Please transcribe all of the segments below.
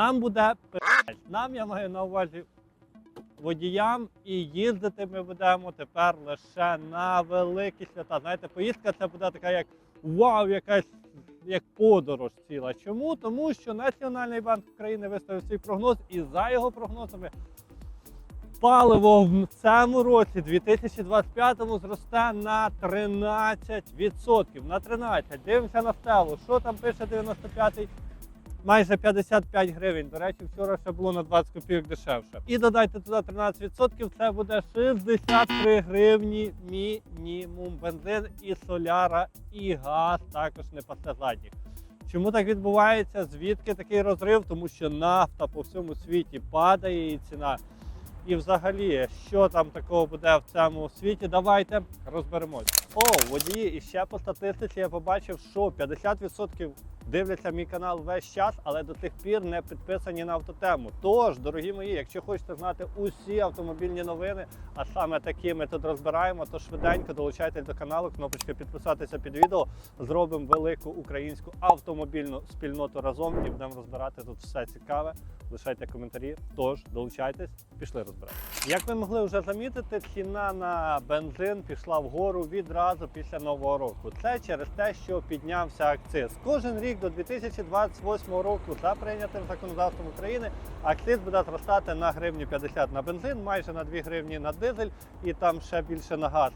Нам буде. Нам я маю на увазі водіям, і їздити ми будемо тепер лише на великі свята. Знаєте, поїздка це буде така як вау, якась як подорож ціла. Чому? Тому що Національний банк України виставив свій прогноз, і за його прогнозами паливо в цьому році, 2025-му, зросте на 13%. На 13%. Дивимося на стелу. Що там пише 95-й? Майже 55 гривень. До речі, вчора ще було на 20 копійок дешевше. І додайте туди 13%, це буде 63 гривні мінімум. Бензин і соляра, і газ також не пасе задніх. Чому так відбувається? Звідки такий розрив? Тому що нафта по всьому світі падає її ціна. І взагалі, що там такого буде в цьому світі, давайте розберемось. О, водії, і ще по статистиці я побачив, що 50% дивляться мій канал весь час, але до тих пір не підписані на автотему. Тож, дорогі мої, якщо хочете знати усі автомобільні новини, а саме такі ми тут розбираємо, то швиденько долучайтесь до каналу, кнопочка підписатися під відео. Зробимо велику українську автомобільну спільноту разом і будемо розбирати тут все цікаве. Лишайте коментарі. Тож долучайтесь, пішли розбирати. Як ви могли вже замітити, ціна на бензин пішла вгору відразу після нового року. Це через те, що піднявся акциз. Кожен рік до 2028 року за прийнятим законодавством України акциз буде зростати на гривню 50 на бензин, майже на 2 гривні на дизель і там ще більше на газ.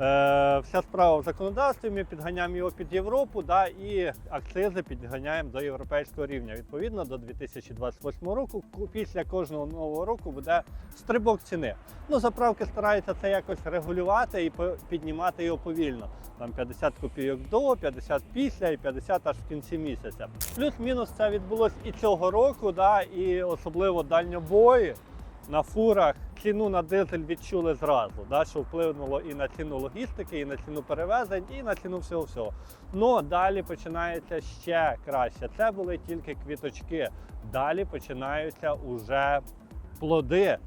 Е, вся справа в законодавстві, ми підганяємо його під Європу, да, і акцизи підганяємо до європейського рівня. Відповідно, до 2028 року, після кожного нового року буде стрибок ціни. Ну, заправки стараються це якось регулювати і піднімати його повільно. Там 50 копійок до, 50 після і 50 аж в кінці місяця. Плюс-мінус це відбулось і цього року, да, і особливо дальньобої на фурах ціну на дизель відчули зразу, да, що вплинуло і на ціну логістики, і на ціну перевезень, і на ціну всього всього. Ну далі починається ще краще. Це були тільки квіточки. Далі починаються уже плоди.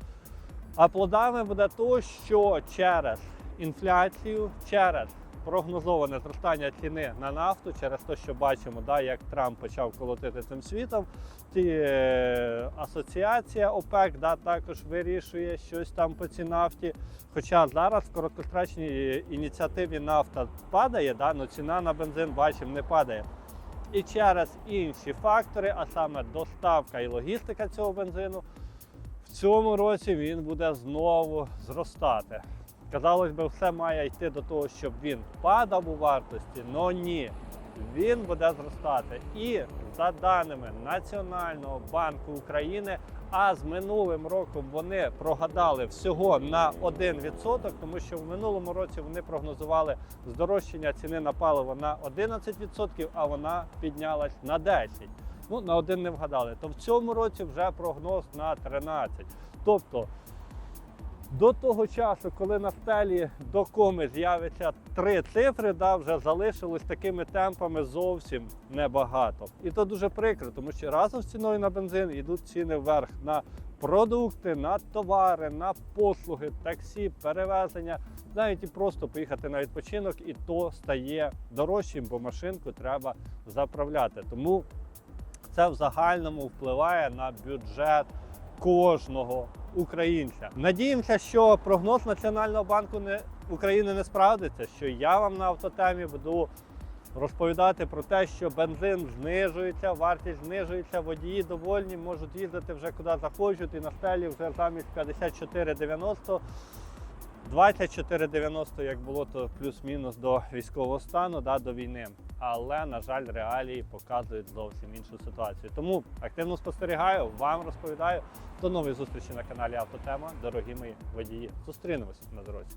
А плодами буде то, що через інфляцію, через прогнозоване зростання ціни на нафту, через те, що бачимо, да, як Трамп почав колотити цим світом. Ті, е, асоціація ОПЕК да, також вирішує щось там по цій нафті. Хоча зараз в короткострачній ініціативі нафта падає, да, але ціна на бензин бачимо не падає. І через інші фактори, а саме доставка і логістика цього бензину, в цьому році він буде знову зростати. Казалось би, все має йти до того, щоб він падав у вартості, але ні. Він буде зростати. І за даними Національного банку України, а з минулим роком вони прогадали всього на 1%, тому що в минулому році вони прогнозували здорожчання ціни на паливо на 11%, а вона піднялась на 10%. Ну, на один не вгадали. То в цьому році вже прогноз на 13%. Тобто до того часу, коли на стелі до коми з'явиться три цифри, да, вже залишилось такими темпами зовсім небагато. І то дуже прикро, тому що разом з ціною на бензин йдуть ціни вверх на продукти, на товари, на послуги, таксі, перевезення, навіть і просто поїхати на відпочинок, і то стає дорожчим, бо машинку треба заправляти. Тому це в загальному впливає на бюджет кожного українця. Надіємося, що прогноз Національного банку не, України не справдиться, що я вам на автотемі буду розповідати про те, що бензин знижується, вартість знижується, водії довольні, можуть їздити вже куди захочуть, і на стелі вже замість 54,90 24,90, як було, то плюс-мінус до військового стану, да, до війни. Але, на жаль, реалії показують зовсім іншу ситуацію. Тому активно спостерігаю, вам розповідаю. До нової зустрічі на каналі Автотема. Дорогі мої водії. Зустрінемось на дорозі.